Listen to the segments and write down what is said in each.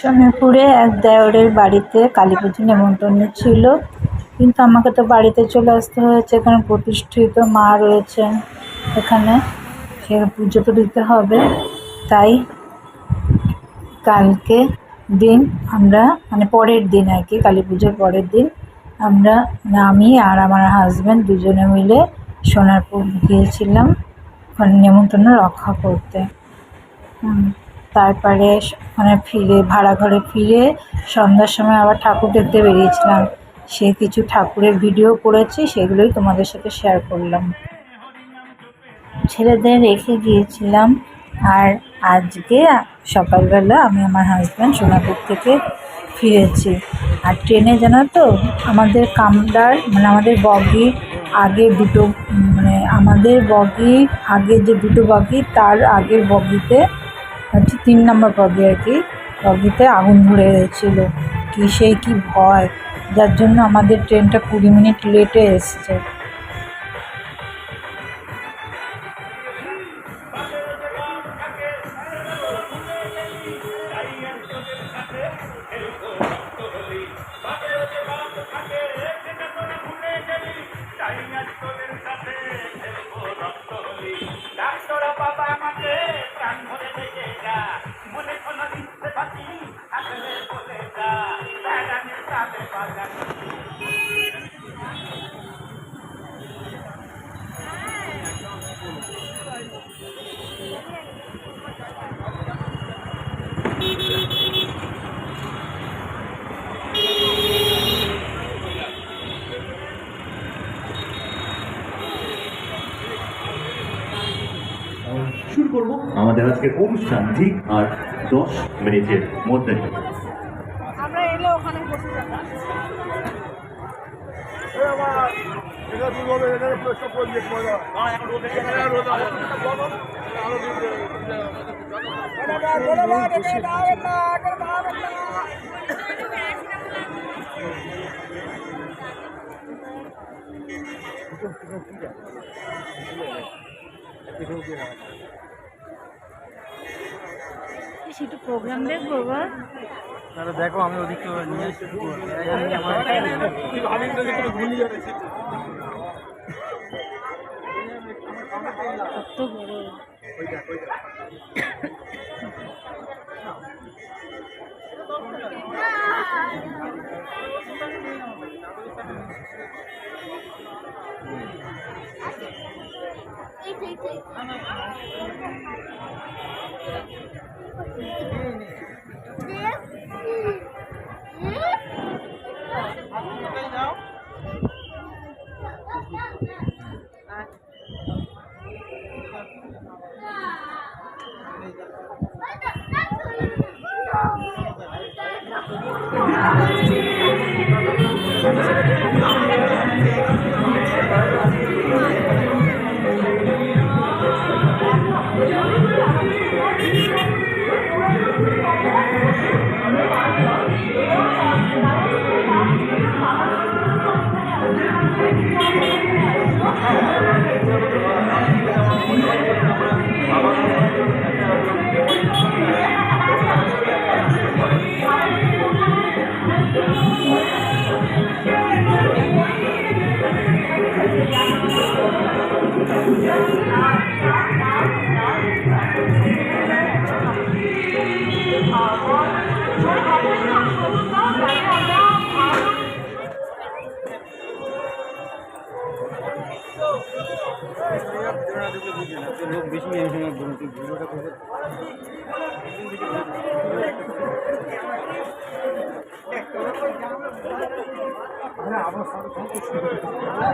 সোনারপুরে এক দেওরের বাড়িতে কালী পুজো নেমন্তন্ন ছিল। কিন্তু আমাকে তো বাড়িতে চলে আসতে হয়েছে, এখানে প্রতিষ্ঠিত মা রয়েছেন এখানে সে পুজো তো দিতে হবে। তাই কালকে দিন আমরা মানে পরের দিন আর কি, কালী পুজোর পরের দিন আমরা আমি আর আমার হাজব্যান্ড দুজনে মিলে সোনারপুর গিয়েছিলাম ওখানে নেমন্তন্ন রক্ষা করতে। তারপরে মানে ফিরে ভাড়া ঘরে ফিরে সন্ধ্যার সময় আবার ঠাকুর দেখতে বেরিয়েছিলাম। সে কিছু ঠাকুরের ভিডিও করেছি, সেগুলোই তোমাদের সাথে শেয়ার করলাম। ছেলেদের রেখে গিয়েছিলাম আর আজকে সকালবেলা আমি আমার হাজব্যান্ড সোনাপুর থেকে ফিরেছি। আর ট্রেনে জানো তো, আমাদের কামরার মানে আমাদের বগি আগে দুটো মানে আমাদের বগি আগে যে দুটো বগি, তার আগের বগিতে হচ্ছে তিন নম্বর পগি আর কি। পগিতে আগুন ধরে গেছিল কি সেই কি ভয়? যার জন্য আমাদের ট্রেনটা কুড়ি মিনিট লেটে এসছে। আমাদের আজকের অনুষ্ঠান ঠিক আর দশ মিনিটের মধ্যে। আমরা এলে ওখানে বসে যাব। একটু প্রোগ্রাম দেখব বা তাহলে দেখো আমি ওদিকে নিয়ে এসে কত বড়। লোক বেশি নিয়ে এসে বলুন তুই ভিডিওটা করে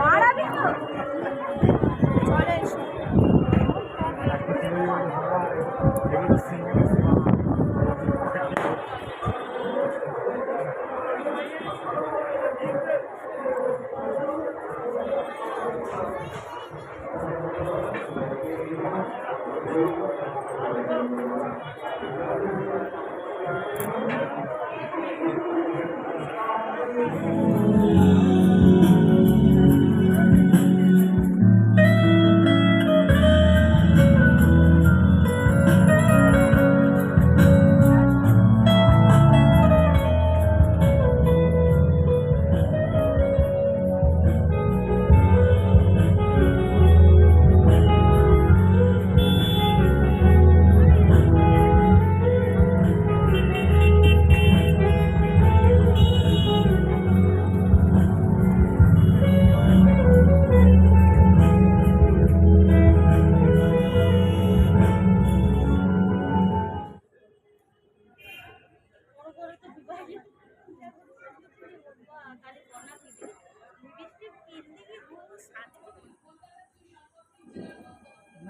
মারাবি তো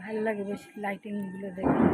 ভালো লাগে বেশ লাইটিংগুলো দেখতে।